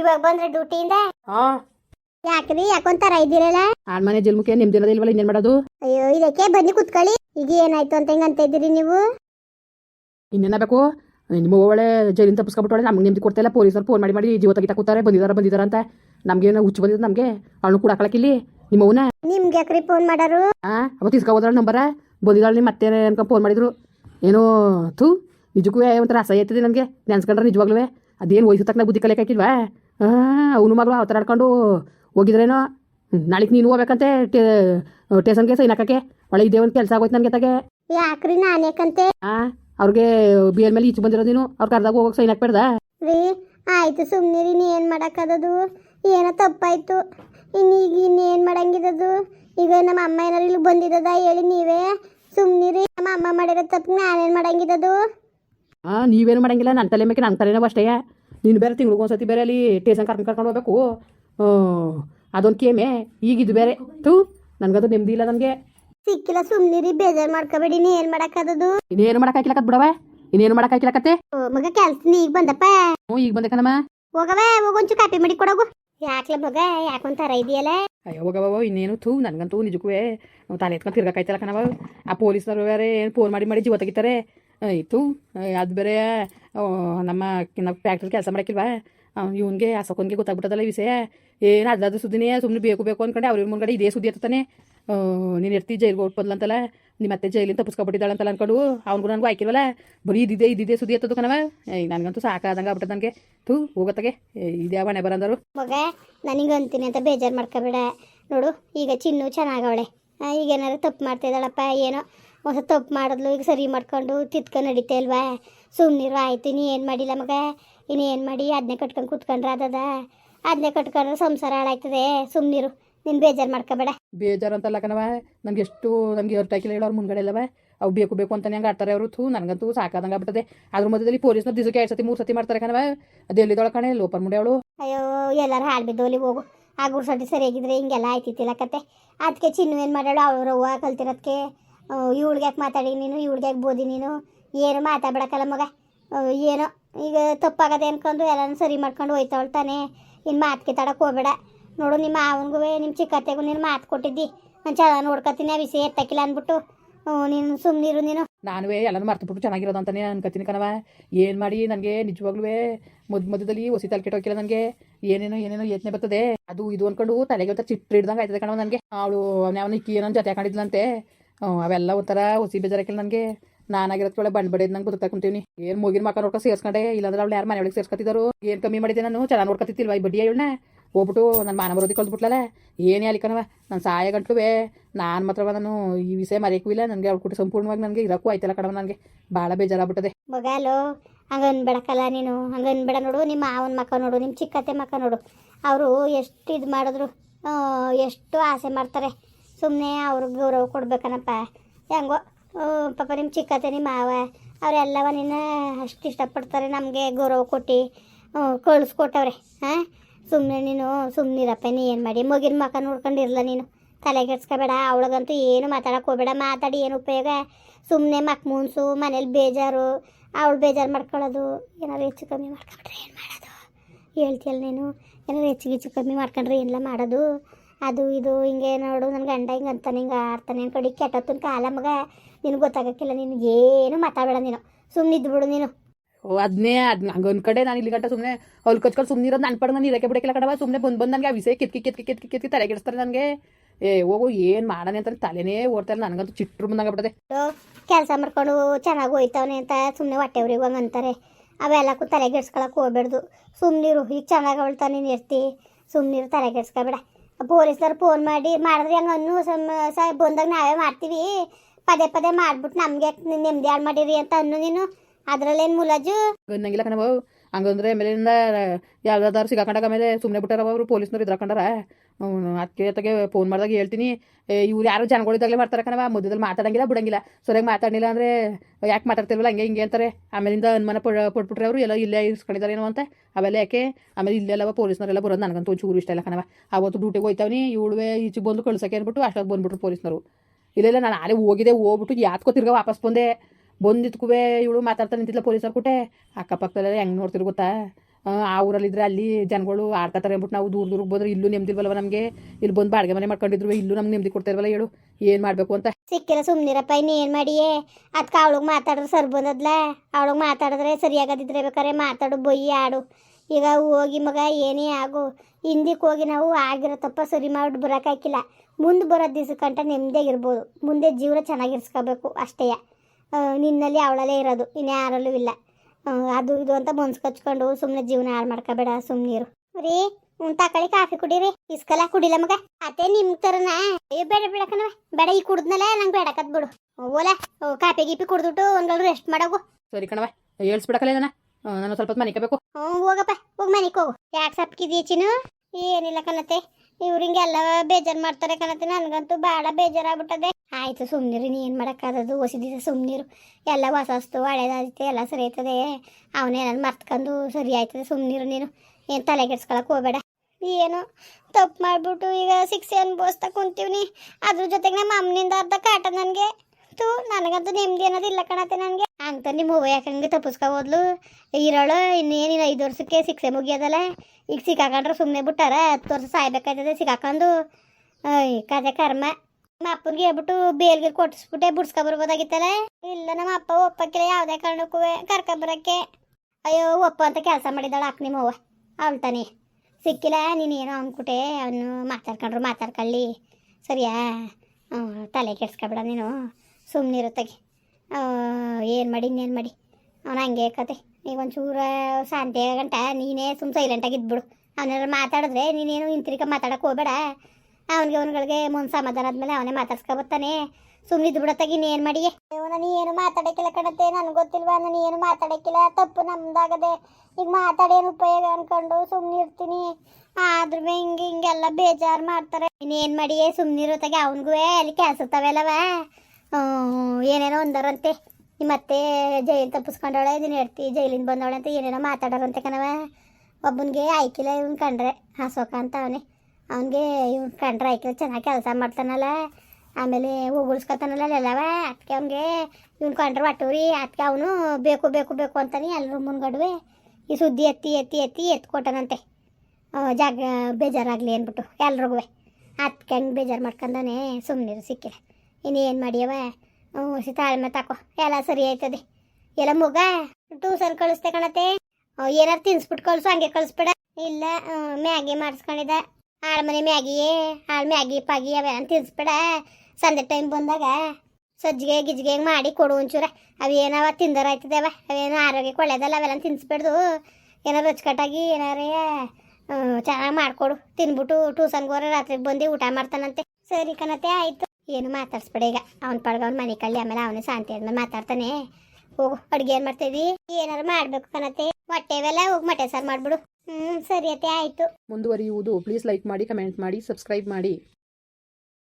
ಇವಾಗ ಬಂದ್ರೆ ಡ್ಯೂಟಿಯಿಂದ ಹಾ ಯಾಕ್ರಿ ಯಾಕೊಂತಾರ ಇದ್ದೀರಲ್ಲ? ಆಡ್ ಮನೆ ಜಲ್ಮುಖೆ ನಿಮ್ದಿರೋದು ಇಲ್ವಲ್ಲ ಇನ್ನೇನ್ ಮಾಡೋದು? ಅಯ್ಯೋ ಇದಕ್ಕೆ ಬನ್ನಿ ಕುತ್ಕೊಳ್ಳಿ. ಈಗ ಏನಾಯ್ತು ಅಂತ ಹೆಂಗಂತ ಇದ್ದೀರಿ ನೀವು? ಇನ್ನೇನ ಬೇಕು? ನಿಮ್ಮ ಒಳ್ಳೆ ಜೈಲಿನ ತಪ್ಪಿಸ್ಕೊಬಿಟ್ಟು ನಮ್ಗೆ ನೆಮ್ಮದಿ ಕೊಡ್ತಾಯಿಲ್ಲ ಪೊಲೀಸರು ಫೋನ್ ಮಾಡಿ ಮಾಡಿ ಜೀವ ತೆಗಿತಾ ಕೂತಾರೆ. ಬಂದಿದಾರ ಬಂದಿದಾರ ಅಂತ. ನಮ್ಗೇನು ಹುಚ್ಚು ಬಂದಿದ್ದು ನಮಗೆ. ಅವಳು ಕೂಡ ಹಾಕಲಕ್ಕಿಲ್ಲಿ ನಿಮ್ಮ ಅವನ ನಿಮ್ಗೆ ಯಾಕ್ರಿ ಫೋನ್ ಮಾಡಾರು? ಹಾ ಅವತ್ತು ಇಸ್ಕೊಬೋದಳ ನಂಬರ? ಬಂದಿದ್ದಾಳೆ ನಿಮ್ಮ ಮತ್ತೆ ಅನ್ಕೊಂಡು ಫೋನ್ ಮಾಡಿದ್ರು. ಏನೋ ಥೂ ನಿಜಕ್ಕೂ ಒಂಥರ ಅಸಹ್ಯ ಆಯ್ತದೆ ನನಗೆ ನೆನ್ಸ್ಕೊಂಡ್ರೆ ನಿಜವಾಗ್ಲೂ ಅದೇನು ವಯಸ್ಸು ತಕ್ಕ ಬುದ್ಧಿ ಕಲಿಯಕ್ಕಾಕಿಲ್ವಾ ಹಾಂ ಅವನು ಮಗಳು ಅವತಾರ ಆಡ್ಕೊಂಡು ಹೋಗಿದ್ರೇನೋ? ನಾಳೆಗೆ ನೀನು ಹೋಗ್ಬೇಕಂತೆ ಟೇಷನ್ಗೆ ಸೈನ್ ಹಾಕಕ್ಕೆ. ಒಳ್ಳೆ ಇದೇ ಒಂದು ಕೆಲಸ ಆಗೋಯ್ತು ನನಗೆ ತಗೆ. ಯಾಕ್ರಿ ನಾನೇಕಂತೆ? ಹಾಂ ಅವ್ರಿಗೆ ಬಿ ಎಲ್ ಮೇಲೆ ಈಚು ಬಂದಿರೋ ನೀನು? ಅವ್ರು ಕರ್ದಾಗ ಹೋಗೋಕೆ ಸೈನ್ ಹಾಕ್ಬೇಡ್ದ? ರೀ ಆಯ್ತು ಸುಮ್ಮನಿರಿ ನೀ ಏನು ಮಾಡೋಕ್ಕದದು? ಏನೋ ತಪ್ಪಾಯ್ತು. ಇನ್ನೀಗ ಇನ್ನೇನು ಮಾಡಂಗಿದದು? ಈಗ ನಮ್ಮ ಅಮ್ಮ ಏನಾರು ಇಲ್ಲಿ ಬಂದಿದ್ದದ ಹೇಳಿ ನೀವೇ? ಸುಮ್ಮನಿರಿ ನಮ್ಮ ಅಮ್ಮ ಮಾಡಿರೋ ತಪ್ಪು ನಾನೇನು ಮಾಡಂಗಿದದು? ಹಾಂ ನೀವೇನು ಮಾಡಂಗಿಲ್ಲ ನನ್ನ ತಲೆ ಮೇಲೆ ನನ್ನ ತಲೆನೋ ಅಷ್ಟೇ. ನೀನು ಬೇರೆ ತಿಂಗ್ಳಿಗೆ ಒಂದ್ಸತಿ ಬೇರೆ ಅಲ್ಲಿ ಟೇಷನ್ ಕರ್ಕೊಂಡು ಕರ್ಕೊಂಡು ಹೋಗ್ಬೇಕು. ಅದೊಂದು ಕೇಮೆ ಈಗ ಇದು ಬೇರೆ. ಥೂ ನನಗದು ನೆಮ್ಮದಿ ಇಲ್ಲ ನನಗೆ. ಸಿಕ್ಕಿಲ್ಲ ಸುಮ್ಮನಿರಿ ಬೇಜಾರು ಮಾಡ್ಕೋಬೇಡಿ ನೀ ಏನು ಮಾಡೋಕ್ಕದದು ಇನ್ನೇನು ಮಾಡೋಕ್ಕಾಗಿಲ್ಲಕತ್ ಬಿಡವ ಇನ್ನೇನು ಮಾಡೋಕ್ಕಾಗಿಲ್ಲಕತ್ತೆ ಓ, ಮಗ ನೀ ಈಗ ಬಂದಪ್ಪ? ಹ್ಞೂ ಈಗ ಬಂದೆ ಕಣಮ್ಮ. ಹೋಗವೇ ಹೋಗೊಂಚು ಕಾಪಿ ಮಾಡಿ ಕೊಡೋಗು. ಯಾಕ್ಲ ಮಗ ಯಾಕೊಂತಾರ ಇದೆಯಲ್ಲ? ಅಯ್ಯೋ ಹೋಗವ ಇನ್ನೇನು ಥೂ ನನಗಂತೂ ನಿಜಕ್ಕೂ ತಲೆ ಎತ್ಕೊಂಡು ತಿರ್ಗಾಕಾಯ್ತಲ್ಲ ಕಣವ ಆ ಪೊಲೀಸ್ನವರು ಬೇರೆ ಏನು ಫೋನ್ ಮಾಡಿ ಮಾಡಿ ಜೀವ ತೆಗಿತಾರೆ. ಆಯಿತು ಅದು ಬೇರೆ ನಮ್ಮ ನಮ್ಮ ಫ್ಯಾಕ್ಟ್ರಿ ಕೆಲಸ ಮಾಡೋಕ್ಕಿಲ್ವಾ? ಇವನಿಗೆ ಅಸೋಕನ್ಗೆ ಗೊತ್ತಾಗ್ಬಿಟ್ಟದಲ್ಲ ಈ ವಿಷಯ. ಏನು ಅದಾದ ಸುದ್ದಿನೇ ಸುಮ್ಮನೆ ಬೇಕು ಬೇಕು ಅಂದ್ಕೊಂಡೆ ಅವ್ರ ಮುಂದ್ಗಡೆ ಇದೇ ಸುದ್ದಿ ಇರ್ತಾನೆ ನೀನು ಇರ್ತಿ ಜೈಲ್ಗೆ ಹೊಟ್ಬದ್ಲಂತಲ್ಲ ನಿಮ್ಮ ಮತ್ತೆ ಜೈಲಿಂದ ತಪ್ಪಿಸ್ಕೊಬಿಟ್ಟಿದ್ದಾಳಂತಲ್ಲ ಅನ್ಕೊಂಡು ಅವ್ನಿಗೂ ನನಗೂ ಆಯ್ಕಿಲ್ವಲ್ಲ? ಬರೀ ಇದಿದೆ ಇದಿದೆ ಸುದ್ದಿ ಎತ್ತದು ಕಣವ. ನನಗಂತೂ ಸಾಕಾದಂಗೆ ಆಗ್ಬಿಟ್ಟದ ನನಗೆ. ಥೂ, ಹೋಗತ್ತಾಗೆ. ಇದೇ ಮನೆ ಬರಂದರು ಮಗ, ನನಗೆ ಅಂತೀನಿ ಅಂತ ಬೇಜಾರು ಮಾಡ್ಕೋಬೇಡ. ನೋಡು, ಈಗ ಚಿನ್ನು ಚೆನ್ನಾಗವಳೆ ಈಗ ಏನಾರು ತಪ್ಪು ಮಾಡ್ತಾ ಇದ್ದಾಳಪ್ಪ, ಏನೋ ಹೊಸ ತಪ್ಪು ಮಾಡಿದ್ಲು ಈಗ ಸರಿ ಮಾಡ್ಕೊಂಡು ತಿತ್ಕೊಂಡು ನಡೀತೆ ಅಲ್ವಾ? ಸುಮ್ಮನಿರು ಆಯ್ತು ನೀ ಏನು ಮಾಡಿಲ್ಲ ಮಗ? ಇನ್ನೇನು ಮಾಡಿ? ಅದನ್ನೇ ಕಟ್ಕೊಂಡು ಕೂತ್ಕೊಂಡ್ರೆ ಅದದ ಅದನ್ನೇ ಕಟ್ಕೊಂಡ್ರೆ ಸಂಸಾರ ಹಾಳಾಯ್ತದೆ ಸುಮ್ಮನಿರು ನೀನು ಬೇಜಾರು ಮಾಡ್ಕೋಬೇಡ. ಬೇಜಾರು ಅಂತಲ್ಲ ಕಣವ ನನಗೆ ಎಷ್ಟು ನನಗೆ ಅರ್ಟಾಕಿಲ್ಲ ಹೇಳೋರು ಮುಂದ್ಗಡೆ ಇಲ್ಲವ ಅವು ಬೇಕು ಬೇಕು ಅಂತ ಹಂಗೆ ಆಡ್ತಾರೆ ಅವರು. ಥೂ ನನಗಂತೂ ಸಾಕಾದಂಗೆ ಆಗ್ಬಿಟ್ಟದೆ. ಅದ್ರ ಮಧ್ಯದಲ್ಲಿ ಪೊಲೀಸ್ನ ದಿವಸಕ್ಕೆ ಎರಡು ಸತಿ ಮೂರು ಸತಿ ಮಾಡ್ತಾರೆ ಕಣವ ಅದು ಎಲ್ಲಿದೊಳ ಕಣೆ? ಲೋಪರ್ ಮುಂಡೆ ಅವಳು. ಅಯ್ಯೋ ಎಲ್ಲರೂ ಹಾಳು ಬಿದ್ದೋಲಿ ಹೋಗು. ಆ ಗುಡ್ಸಟ್ಟಿ ಸರಿಯಾಗಿದ್ರೆ ಹಿಂಗೆಲ್ಲ ಆಯ್ತಿತ್ತಿಲ್ಲ ಕತೆ. ಅದಕ್ಕೆ ಚಿನ್ನು ಏನು ಮಾಡ್ಯಾಳು? ಅವ್ರ ಅವ್ವ ಕಲ್ತಿರೋದಕ್ಕೆ ಇವಳಿಗೆ ಯಾಕೆ ಮಾತಾಡಿ ನೀನು ಇವಳಿಗೆ ಯಾಕೆ ಬೋದಿ ನೀನು. ಏನು ಮಾತಾಡ್ಬೇಡಕ್ಕಲ್ಲ ಮಗ. ಏನೋ? ಈಗ ತಪ್ಪಾಗದೆ ಅನ್ಕೊಂಡು ಎಲ್ಲನೂ ಸರಿ ಮಾಡ್ಕೊಂಡು ಹೋಯ್ತಾವಳು ತಾನೇ. ಇನ್ನು ಮಾತು ಕಿತ್ತಾಡಕ್ಕೆ ಹೋಗ್ಬೇಡ. ನೋಡು, ನಿಮ್ಮ ಅವನಿಗೂ ನಿಮ್ಮ ಚಿಕ್ಕತ್ತೆಗೂ ನೀನು ಮಾತು ಕೊಟ್ಟಿದ್ದಿ. ನಾನು ಚೆನ್ನಾಗಿ ನೋಡ್ಕೊತೀನಿ, ಆ ವಿಷಯ ಎತ್ತಕ್ಕಿಲ್ಲ ಅಂದ್ಬಿಟ್ಟು. ನೀನು ಸುಮ್ಮನಿರು ನೀನು. ನಾನು ಎಲ್ಲನೂ ಮರ್ತುಬಿಟ್ಟು ಚೆನ್ನಾಗಿರೋದು ಅಂತಾನೆ ಅನ್ಕೋತೀನಿ ಕಣವ ಏನು ಮಾಡಿ ನನಗೆ? ನಿಜವಾಗ್ಲೂ ಮದ್, ಮಧ್ಯದಲ್ಲಿ ಹೊಸಿ ತಲೆ ನನಗೆ. ಏನೇನೋ ಏನೇನೋ ಯೋಚನೆ ಬರ್ತದೆ. ಅದು ಇದು ಅನ್ಕೊಂಡು ತಲೆಗೆ ಚಿಟ್ರು ಹಿಡ್ದಂಗೆ ಆಯ್ತದೆ ಕಣವ ನನಗೆ. ಅವಳು, ಅವನ ಇಕ್ಕಿ ಏನೋ ಜೊತೆ ಹಾಕೊಂಡಿದ್ಲಂತೆ. ಅವೆಲ್ಲ ಒಂಥರ ಹುಸಿ ಬೇಜಾರಾಕಿಲ್ಲ ನನಗೆ. ನಾನಾಗಿರೋದ್ ಒಳ್ಳೆ ಬಂಡ್ ಬಡಿದ್ ನಂಗೆ ಗೊತ್ತಾ ಕುಂತೀವಿ ಏನು ಮುಗಿನ ಮಕ್ಕ ನೋಡ್ಕೊ ಸೇರ್ಸ್ಕೊಂಡೆ, ಇಲ್ಲಾಂದ್ರೆ ಅವ್ಳು ಯಾರು ಮನೆಯೊಳಗೆ ಸೇರ್ಸ್ಕೊತಿದ್ರು ಏನು ಕಮ್ಮಿ ಮಾಡಿದೆ ನಾನು? ಚೆನ್ನಾಗಿ ನೋಡ್ಕೊತಿತ್ತಿಲ್ವ ಈ ಬಡ್ಡಿ ಹೋಗ್ಬಿಟ್ಟು ನನ್ನ ಮಾನ ಬರೋದಿ ಕಳ್ದ್ಬಿಟ್ಲಲ್ಲ ಏನೇ ಅಲ್ಲಿ ಕಣವ ನಾನು ಸಾಯ ಗಂಟ್ಲುವೆ. ನಾನು ಮಾತ್ರ ನಾನು ಈ ವಿಷಯ ಮರೆಯಕ್ಕೂ ಇಲ್ಲ, ನನಗೆ ಅವ್ಳು ಕೊಟ್ಟು ಸಂಪೂರ್ಣವಾಗಿ ನನಗೆ ಇರಕ್ಕೂ ಆಯ್ತಲ್ಲ ಕಣವ ನನಗೆ. ಭಾಳ ಬೇಜಾರಾಗ್ಬಿಟ್ಟದೆ. ಮಗಾಲು ಹಂಗನ್ ಅನ್ಬೇಡಕ್ಕಲ್ಲ ನೀನು. ಹಂಗನ್ ಅನ್ಬೇಡ ನೋಡು, ನಿಮ್ಮ ಮಾವನ ಮಕ್ಕ ನೋಡು ನಿಮ್ಮ ಚಿಕ್ಕತ್ತೆ ಮಕ್ಕ ನೋಡು. ಅವರು ಎಷ್ಟು ಇದು ಮಾಡಿದ್ರು ಎಷ್ಟು ಆಸೆ ಮಾಡ್ತಾರೆ. ಸುಮ್ಮನೆ ಅವ್ರಿಗೆ ಗೌರವ ಕೊಡ್ಬೇಕನಪ್ಪ. ಹೆಂಗೋ ಪಾಪ ನಿಮ್ಮ ಚಿಕ್ಕತ್ತೆ ನಿಮ್ಮ ಮಾವ, ಅವರೆಲ್ಲವ ನಿನ್ನ ಅಷ್ಟು ಇಷ್ಟಪಡ್ತಾರೆ, ನಮಗೆ ಗೌರವ ಕೊಟ್ಟು ಕಳಿಸ್ಕೊಟ್ಟವ್ರೆ, ಹಾಂ? ಸುಮ್ಮನೆ ನೀನು ಸುಮ್ಮನಿರಪ್ಪ ನೀ ಏನು ಮಾಡಿ? ಮಗಿನ ಮಕ್ಕ ನೋಡ್ಕೊಂಡಿರಲ್ಲ ನೀನು. ತಲೆಗೆಡ್ಸ್ಕೊಬೇಡ ಅವಳಗಂತೂ ಏನು ಮಾತಾಡಕ್ಕೆ ಹೋಗ್ಬೇಡ. ಮಾತಾಡಿ ಏನು ಉಪಯೋಗ? ಸುಮ್ಮನೆ ಮಕ್ ಮುನ್ಸು, ಮನೇಲಿ ಬೇಜಾರು, ಅವಳು ಬೇಜಾರು ಮಾಡ್ಕೊಳ್ಳೋದು. ಏನಾದ್ರು ಹೆಚ್ಚು ಕಮ್ಮಿ ಮಾಡ್ಕೊಂಡ್ರೆ ಏನು ಮಾಡೋದು? ಹೇಳ್ತೀಯಲ್ಲ ನೀನು, ಏನಾದ್ರು ಹೆಚ್ಚು ಗಿಚ್ಚು ಕಮ್ಮಿ ಮಾಡ್ಕೊಂಡ್ರೆ ಏನಿಲ್ಲ ಮಾಡೋದು? ಅದು ಇದು ಹಿಂಗೆ ನೋಡು ನನ್ನ ಗಂಡ ಹಿಂಗೆ ಅಂತಾನೆ ಹಿಂಗೆ ಆಡ್ತಾನೆ ಅನ್ಕೊಂಡು ಕೆಟ್ಟೊತ್ತಿನ ಕಾಲ ಮಗ ನಿನಗೆ ಗೊತ್ತಾಗಕ್ಕಿಲ್ಲ ನೀನು ಏನು ಮಾತಾಡಬೇಡ ನೀನು. ಸುಮ್ಮನೆ ಇದ್ಬಿಡು ನೀನು. ಓ ಅದನ್ನೇ ಅದ್ ಹಂಗೆ ಒಂದು ಕಡೆ ನಾನು ಇಲ್ಲಿ ಗಂಟ ಸುಮ್ಮನೆ ಹೊಲ್ ಕಚ್ಕೊಂಡು ಸುಮ್ಮನೆ ಇರೋದು ನನ್ನ ಪಡ ನಾನು ಇರಕ್ಕೆ ಬಿಡಕ್ಕಿಲ್ಲ ಕಡವ ಸುಮ್ಮನೆ ಬಂದು ಬಂದು ನನಗೆ ಆ ವಿಷಯ ಕಿತ್ಕಿ ಕಿತ್ಕಿ ಕಿತ್ಕಿ ಕಿತ್ಕಿ ತಲೆಗೆಡಿಸ್ತಾರೆ ನನಗೆ. ಏ ಹೋಗು ಏನು ಮಾಡೋಣ ಅಂತ ತಲೆನೇ ಓಡ್ತಾರೆ ನನಗಂತೂ ಚಿಟ್ರು ಬಂದಂಗೆ ಬಿಡದೆ ಕೆಲಸ ಮಾಡ್ಕೊಂಡು ಚೆನ್ನಾಗಿ ಹೋಯ್ತವನೆ ಅಂತ ಸುಮ್ಮನೆ ಹೊಟ್ಟೆ ಹಂಗೆ ಅಂತಾರೆ. ಅವೆಲ್ಲಕ್ಕೂ ತಲೆಗೆಡ್ಸ್ಕೊಳಕ್ಕೆ ಹೋಗ್ಬೇಡ್ದು. ಸುಮ್ಮನಿರು ಈಗ ಚೆನ್ನಾಗಿ ಅವಳ್ತಾ ನೀನು ಇರ್ತಿ ಸುಮ್ಮನಿರು ತಲೆಗೆಡ್ಸ್ಕೊಬೇಡ ಪೊಲೀಸ್ನವ್ರು ಫೋನ್ ಮಾಡಿ, ಮಾಡಿದ್ರೆ ಹಂಗೆ ಅನ್ನು? ಸಮ್, ಸ, ಬಂದಾಗ ನಾವೇ ಮಾಡ್ತೀವಿ. ಪದೇ ಪದೇ ಮಾಡ್ಬಿಟ್ಟು ನಮಗೆ ನೆಮ್ಮದಿ ಹಾಳು ಮಾಡಿರಿ ಅಂತ ಅನ್ನು ನೀನು. ಅದರಲ್ಲೇನು ಮುಲಾಜು? ಗನ್ನಂಗಿಲ್ಲ ಕಣವು ಹಂಗಂದ್ರೆ ಮೇಲಿಂದ, ಯಾವ್ದಾದ್ರು ಸಿಗಾಕೊಂಡಾಗ ಆಮೇಲೆ ಸುಮ್ಮನೆ ಬಿಟ್ಟಾರ ಅವರು, ಪೊಲೀಸ್ನವ್ರು ಇದ್ರಾಕೊಂಡಾರ. ಅದಕ್ಕೆ ತಗೆ ಫೋನ್ ಮಾಡಿದಾಗ ಹೇಳ್ತೀನಿ ಇವ್ರು ಯಾರು ಜನಗಳಿದ್ದಾಗಲೇ ಮಾಡ್ತಾರೆ ಕಣವ ಮಧ್ಯದಲ್ಲಿ ಮಾತಾಡಂಗಿಲ್ಲ, ಬಿಡಂಗಿಲ್ಲ. ಸರಿಯಾಗಿ ಮಾತಾಡಲಿಲ್ಲ ಅಂದರೆ ಯಾಕೆ ಮಾತಾಡ್ತಿಲ್ವಲ್ಲ, ಹಂಗೆ ಹಿಂಗೆ ಅಂತಾರೆ. ಆಮೇಲಿಂದ ಅನುಮಾನ ಪಡ್ ಪಟ್ಬಿಟ್ರೆ ಅವರು, ಎಲ್ಲ ಇಲ್ಲೇ ಇಸ್ಕೊಂಡಿದ್ದಾರೆ ಏನೋ ಅಂತ. ಅವೆಲ್ಲ ಯಾಕೆ? ಆಮೇಲೆ ಇಲ್ಲೆಲ್ಲವ ಪೊಲೀಸ್ನವರೆಲ್ಲ ಬರೋದು ನನಗಂತೂ ಚೂರು ಇಷ್ಟ ಇಲ್ಲ ಕಣವ ಅವತ್ತು ಡ್ಯೂಟಿಗೆ ಹೋಯ್ತಾವ್ನಿ, ಇವಳುವೆ ಈಚೆಗೆ ಬಂದು ಕಳ್ಸಕ್ಕೆ ಅಂದ್ಬಿಟ್ಟು ಅಷ್ಟೊತ್ತು ಬಂದ್ಬಿಟ್ರು ಪೊಲೀಸ್ನವರು. ಇಲ್ಲ ಇಲ್ಲ, ನಾನು ಆಲೇ ಹೋಗಿದೆ ಹೋಗ್ಬಿಟ್ಟು ಯಾತ್ಕೋ ತಿರ್ಗ ವಾಪಸ್ ಬಂದೆ. ಬಂದಿದ್ಕುವೆ ಇವಳು ಮಾತಾಡ್ತಾ ನಿಂತಿಲ್ಲ ಪೊಲೀಸರು ಕುಟೆ. ಅಕ್ಕಪಕ್ಕದಲ್ಲೆಲ್ಲ ಹೆಂಗೆ ನೋಡ್ತಿರು ಗೊತ್ತಾ? ಆ, ಊರಲ್ಲಿ ಊರಲ್ಲಿದ್ರೆ ಅಲ್ಲಿ ಜನಗಳು ಆಡ್ತಾರೆ ಅಂದ್ಬಿಟ್ಟು ನಾವು ದೂರ ದೂರಕ್ಕೆ ಹೋದ್ರೆ ಇಲ್ಲೂ ನೆಮ್ಮದಿಲ್ವಲ್ವ ನಮಗೆ? ಇಲ್ಲಿ ಬಂದು ಬಾಡಿಗೆ ಮನೆ ಮಾಡ್ಕೊಂಡಿದ್ರು ಇಲ್ಲೂ ನಮ್ಗೆ ನೆಮ್ಮದಿ ಕೊಡ್ತಾ ಇಲ್ವಲ್ಲ ಹೇಳು ಏನು ಮಾಡಬೇಕು ಅಂತ? ಸಿಕ್ಕಿಲ್ಲ ಸುಮ್ಮನಿರಪ್ಪ ಇನ್ನು ಏನು ಮಾಡಿಯೇ? ಅದಕ್ಕೆ ಅವಳಿಗೆ ಮಾತಾಡಿದ್ರೆ ಸರ್ ಬಂದದ್ಲ? ಅವಳಿಗೆ ಮಾತಾಡಿದ್ರೆ ಸರಿಯಾಗದಿದ್ರೆ ಬೇಕಾದ್ರೆ ಮಾತಾಡು ಬೊಯ್ಯಿ ಆಡು. ಈಗ ಹೋಗಿ ಮಗ ಏನೇ ಆಗು ಹಿಂದಿಕ್ಕೆ ಹೋಗಿ ನಾವು ಆಗಿರೋ ತಪ್ಪ ಸರಿ ಮಾಡಿ ಬರೋಕ್ಕಾಗಿಲ್ಲ ಮುಂದೆ ಬರೋ ದಿವಸಕ್ಕಂಟ ನೆಮ್ಮದಿಯಾಗಿರ್ಬೋದು. ಮುಂದೆ ಜೀವನ ಚೆನ್ನಾಗಿರ್ಸ್ಕೋಬೇಕು ಅಷ್ಟೇ. ನಿನ್ನಲ್ಲಿ ಅವಳಲ್ಲೇ ಇರೋದು ಇನ್ಯಾರಲ್ಲೂ ಇಲ್ಲ. ಅದು ಇದು ಅಂತ ಮನ್ಸು ಕಚ್ಕೊಂಡು ಸುಮ್ಮನೆ ಜೀವನ ಹಾಳು ಮಾಡ್ಕೋಬೇಡ ಸುಮ್ಮನಿರು ರೀ ತಕೊಳ್ಳಿ ಕಾಫಿ ಕುಡೀರಿ. ಇಸ್ಕಲ ಕುಡಿಲ್ಲ ಮಗ. ಅದೇ ನಿಮ್ಮ ಥರನ ಏ ಬೇಡ ಬೇಡ ಕಣವ ಬೇಡ ಈ ಕುಡ್ದ್ನಲ್ಲ ನಂಗೆ ಬೇಡಕತ್ ಬಿಡು ಓಲ ಕಾಫಿ ಗೀಪಿ ಕುಡ್ದುಬಿಟ್ಟು ಒಂದ್ಗಳು ರೆಸ್ಟ್ ಮಾಡೋಗು. ಸರಿ ಕಣವ ಹೇಳ್ಸ್ಬಿಡಕಲ್ಲ ಇದನ್ನ ನಾನು ಸ್ವಲ್ಪ ಮನಿಕಬೇಕು ಮನೆ ಹ್ಞೂ ಹೋಗಪ್ಪ ಹೋಗಿ ಮನೆಗೆ ಹೋಗು. ಯಾಕೆ ಸಪ್ಕಿದೀಯ ಚಿನ್ನು ಏನಿಲ್ಲ ಕಣತೆ ಇವ್ರಿಂಗೆ ಎಲ್ಲ ಬೇಜಾರು ಮಾಡ್ತಾರೆ ಕಣತೆ ನನಗಂತೂ ಭಾಳ ಬೇಜಾರಾಗ್ಬಿಟ್ಟದೆ. ಆಯ್ತು ಸುಮ್ಮನಿರು ನೀನು ಏನು ಮಾಡೋಕ್ಕಾಗದು ಹೊಸಿದಿದೆ ಸುಮ್ಮನಿರು ಎಲ್ಲ ಹೊಸ ಹೊಸ್ತು ಹಳೇದಾಯ್ತು, ಎಲ್ಲ ಸರಿ ಆಯ್ತದೆ ಅವನೇನಾದ್ರು ಮರ್ತ್ಕೊಂಡು ಸರಿ ಆಯ್ತದೆ ಸುಮ್ಮನಿರು ನೀನು. ಏನು ತಲೆ ಕೆಡ್ಸ್ಕೊಳಕ್ಕೆ ಹೋಗಬೇಡ. ಏನು ತಪ್ಪು ಮಾಡ್ಬಿಟ್ಟು ಈಗ ಶಿಕ್ಷೆ ಅನ್ಭವಿಸ್ತಾ ಕುಂತೀವ್ನಿ. ಅದ್ರ ಜೊತೆಗೆ ನಮ್ಮ ಅಮ್ಮನಿಂದ ಅರ್ಧ ಕಾಟ ನನಗೆ. ತೂ ನನಗಂತೂ ನೆಮ್ಮದಿ ಅನ್ನೋದಿಲ್ಲ ಕಣತೆ ನನಗೆ. ಅಂತ ನಿಮ್ಮ ಹೂವು ಯಾಕಂಗೆ ತಪ್ಪಿಸ್ಕೊ ಹೋದ್ಲು? ಇರೋಳು, ಇನ್ನೇನಿಲ್ಲ, ಐದು ವರ್ಷಕ್ಕೆ ಶಿಕ್ಷೆ ಮುಗಿಯೋದಲ್ಲ. ಈಗ ಸಿಕ್ಕಾಕಂಡ್ರೆ ಸುಮ್ಮನೆ ಬಿಟ್ಟಾರ, ಹತ್ತು ವರ್ಷ ಸಾಯ್ಬೇಕಾಯ್ತದೆ ಸಿಕ್ಕಾಕೊಂಡು. ಅಯ್ಯ ಕತೆ ಕರ್ಮ. ನಮ್ಮ ಅಪ್ಪನಿಗೆ ಹೇಳ್ಬಿಟ್ಟು ಬೇಲ್ಗೆ ಕೊಟ್ಟಿಸ್ಬಿಟ್ಟೆ ಬಿಡ್ಸ್ಕೊ ಬರ್ಬೋದಾಗಿತ್ತಲ್ಲ. ಇಲ್ಲ, ನಮ್ಮ ಅಪ್ಪ ಒಪ್ಪಕ್ಕಿಲ್ಲ, ಯಾವುದೇ ಕಾರಣಕ್ಕೂ ಕರ್ಕೊಬರಕ್ಕೆ ಅಯ್ಯೋ, ಒಪ್ಪ ಅಂತ ಕೆಲಸ ಮಾಡಿದ್ದಾಳೆ ಅಕ್ಕ ನಿಮ್ಮ ಅವ್ವ ಅವಳು ತಾನೆ. ಸಿಕ್ಕಿಲ್ಲ, ನೀನೇನೋ ಅಂದ್ಬಿಟ್ಟೆ, ಅವನು ಮಾತಾಡ್ಕೊಂಡ್ರು, ಮಾತಾಡ್ಕೊಳ್ಳಿ. ಸರಿಯಾ? ತಲೆ ಕೆಡ್ಸ್ಕೊಬೇಡ ನೀನು. ಸುಮ್ಮನಿರುತ್ತಾಗೆ ಏನು ಮಾಡಿ, ಇನ್ನೇನು ಮಾಡಿ? ಅವನು ಹಂಗೆ ಕತೆ. ಈಗ ಒಂಚೂರ ಶಾಂತಿ ಗಂಟ ನೀನೇ ಸುಮ್ಮ ಸೈಲೆಂಟಾಗಿ ಇದ್ಬಿಡು. ಅವನೆಲ್ಲ ಮಾತಾಡಿದ್ರೆ ನೀನೇನು ಹಿಂತಿರ್ಗ ಮಾತಾಡಕ್ಕೆ ಹೋಗ್ಬೇಡ. ಅವನಿಗೆ ಅವನುಗಳಿಗೆ ಮುಂದೆ ಸಮಾಧಾನ ಆದಮೇಲೆ ಅವನೇ ಮಾತಾಡ್ಸ್ಕೊಬತ್ತಾನೆ. ಸುಮ್ಮನೆ ಇದ್ದು ಬಿಡತ್ತಾಗಿ ಇನ್ನೇನು ಮಾಡಿ ನಾನು ಏನು ಮಾತಾಡಕ್ಕಿಲ್ಲ ಕಣತ್ತೆ. ನನಗೆ ಗೊತ್ತಿಲ್ವಾ, ನಾನು ಏನು ಮಾತಾಡೋಕ್ಕಿಲ್ಲ. ತಪ್ಪು ನಮ್ದಾಗದೆ. ಈಗ ಮಾತಾಡೇನು ಉಪಯೋಗ ಅಂದ್ಕೊಂಡು ಸುಮ್ಮನೆ ಇರ್ತೀನಿ. ಆದ್ರೂ ಹಿಂಗೆ ಹಿಂಗೆಲ್ಲ ಬೇಜಾರು ಮಾಡ್ತಾರೆ. ಇನ್ನೇನು ಮಾಡಿ ಸುಮ್ಮನೆ ಇರೋತ್ತಾಗೆ ಅವನಿಗೂ ಅಲ್ಲಿ ಕೆಲಸ ತವೆಲ್ಲವ ಏನೇನೋ ಒಂದರಂತೆ ಮತ್ತೆ ಜೈಲು ತಪ್ಪಿಸ್ಕೊಂಡವಳೆ, ಇದನ್ನ ಹೇಳ್ತಿ, ಜೈಲಿಂದ ಬಂದವಳೆ ಅಂತ ಏನೇನೋ ಮಾತಾಡೋರಂತೆ ಕಣವ ಒಬ್ಬನಿಗೆ ಆಯ್ಕಿಲ್ಲ ಇವ್ನು ಕಂಡ್ರೆ, ಹಾಸೋಕ ಅಂತ ಅವನೇ. ಅವನಿಗೆ ಇವ್ನು ಕಂಡ್ರೆ ಆಯ್ಕಿಲ್ಲ, ಚೆನ್ನಾಗಿ ಕೆಲಸ ಮಾಡ್ತಾನಲ್ಲ. ಆಮೇಲೆ ಉಗುಳ್ಸ್ಕೊತಾನಲ್ಲ ಅಲ್ಲೆಲ್ಲವ ಅದಕ್ಕೆ ಅವನಿಗೆ ಇವ್ನು ಕಂಡ್ರೆ ಒಟ್ಟವ್ರಿ ಅದಕ್ಕೆ ಅವನು ಬೇಕು ಬೇಕು ಬೇಕು ಅಂತಾನೆ ಎಲ್ಲರೂ ಮುನ್ಗಡುವೆ ಈ ಸುದ್ದಿ ಎತ್ತಿ ಎತ್ತಿ ಎತ್ತಿ ಎತ್ಕೊಟ್ಟನಂತೆ. ಜಾಗ ಬೇಜಾರಾಗಲಿ ಅಂದ್ಬಿಟ್ಟು ಎಲ್ರಿಗೂ ಅದಕ್ಕೆ ಹಂಗೆ ಬೇಜಾರು ಮಾಡ್ಕೊಂಡಾನೆ ಸುಮ್ಮನೆ ಸಿಕ್ಕಿಲ್ಲ ಇನ್ನೇನು ಮಾಡಿಯವ? ಹ್ಞೂ ತಾಳ್ಮೆ ತಕೋ. ಎಲ್ಲ ಸರಿ ಆಯ್ತದೆ. ಎಲ್ಲ ಮುಗ? ಟ್ಯೂಷನ್ ಕಳಿಸ್ತೆ ಕಣತೆ. ಏನಾರು ತಿನ್ಸ್ಬಿಟ್ಟು ಕಳಿಸು, ಹಂಗೆ ಕಳಿಸ್ಬೇಡ. ಇಲ್ಲ ಮ್ಯಾಗಿ ಮಾಡಿಸ್ಕೊಂಡಿದ್ದ. ಹಾಳು ಮನೆ ಮ್ಯಾಗಿಯೇ, ಹಾಳು ಮ್ಯಾಗಿ ಪಾಗಿ ಅವೆಲ್ಲ ತಿನ್ಸ್ಬೇಡ. ಸಂಜೆ ಟೈಮ್ ಬಂದಾಗ ಸಜ್ಜಿಗೆ, ಗಿಜ್ಜಿಗೆ ಮಾಡಿ ಕೊಡು ಒಂಚೂರ. ಅವೇನವ ತಿಂದರ ಆಯ್ತದವ ಅವೇನೋ ಆರೋಗ್ಯಕ್ಕೆ ಒಳ್ಳೇದಲ್ಲ ಅವೆಲ್ಲ ತಿನ್ಸ್ಬಿಡ್ದು. ಏನಾರು ರುಚಿಕಟ್ಟಾಗಿ ಏನಾರೇ ಚೆನ್ನಾಗಿ ಮಾಡಿಕೊಡು. ತಿನ್ಬಿಟ್ಟು ಟ್ಯೂಷನ್ಗೆ ಹೋದ್ರೆ ರಾತ್ರಿಗೆ ಬಂದು ಊಟ ಮಾಡ್ತಾನಂತೆ. ಸರಿ ಕಣತೆ, ಆಯಿತು. ಏನು ಮಾತಾಡ್ಸ್ಬೇಡ ಈಗ. ಅವ್ನ ಪಡ್ಗ ಅವ್ನ ಮನೆ ಕಳ್ಳಿ, ಆಮೇಲೆ ಅವನು ಶಾಂತಿ ಆದ್ಮೇಲೆ ಮಾತಾಡ್ತಾನೆ. ಹೋಗು, ಅಡುಗೆ ಏನು ಮಾಡ್ತೀವಿ ಏನಾರು ಮಾಡ್ಬೇಕು ಕಣತೆ ಮೊಟ್ಟೆವೆಲ್ಲ ಹೋಗಿ ಮೊಟ್ಟೆ ಸಾರು ಮಾಡ್ಬಿಡು. ಹ್ಞೂ ಸರಿ ಅತ್ತೆ, ಆಯಿತು. ಮುಂದುವರಿಯುವುದು. ಪ್ಲೀಸ್ ಲೈಕ್ ಮಾಡಿ ಕಮೆಂಟ್ ಮಾಡಿ ಸಬ್ಸ್ಕ್ರೈಬ್ ಮಾಡಿ.